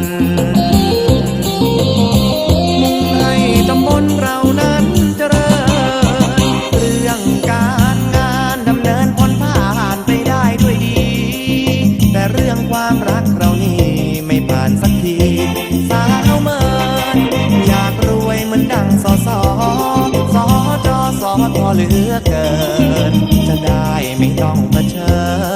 นให้ตำบลเรานั้นเจริญเรื่องการงานดำเนินพ้นผ่านไปได้ด้วยดี แต่เรื่องความรักเรานี่ไม่ผ่านสักที สาวเมินอยากรวยเหมือนดังสอสอสอจอสอทอเหลือเกิน จะได้ไม่ต้องเผชิญ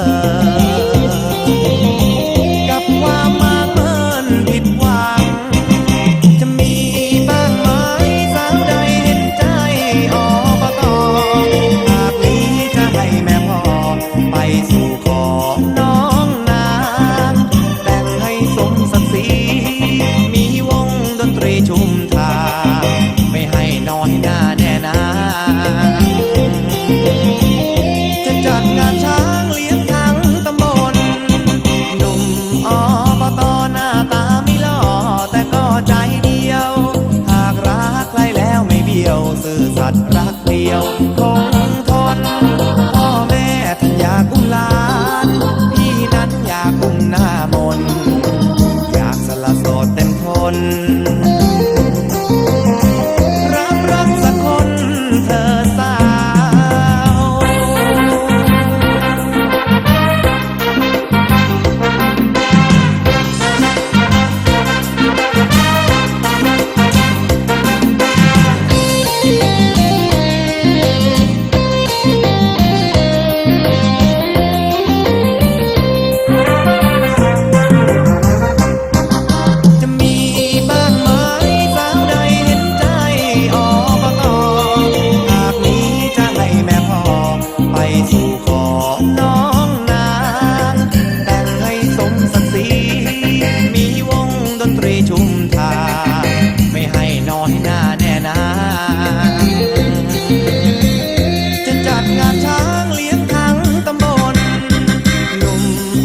สมศักดิ์ศรีมีวงดนตรีชุมทางไม่ให้น้อยหน้าแน่นาจะจัดงานช้างเลี้ยงทั้งตำบลหนุ่มอบตหน้าตาไม่หล่อแต่ก็ใจเดียว หากรักใครแล้วไม่เบี้ยว ซื่อสัตย์รักเดียวคง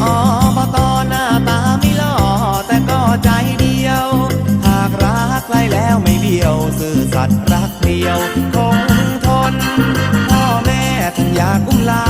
อบตหน้าตาไม่หล่อแต่ก็ใจเดียว หากรักใครแล้วไม่เบี้ยว ซื่อสัตย์รักเดียว คงทน พ่อแม่ท่านอยากอุ้มลา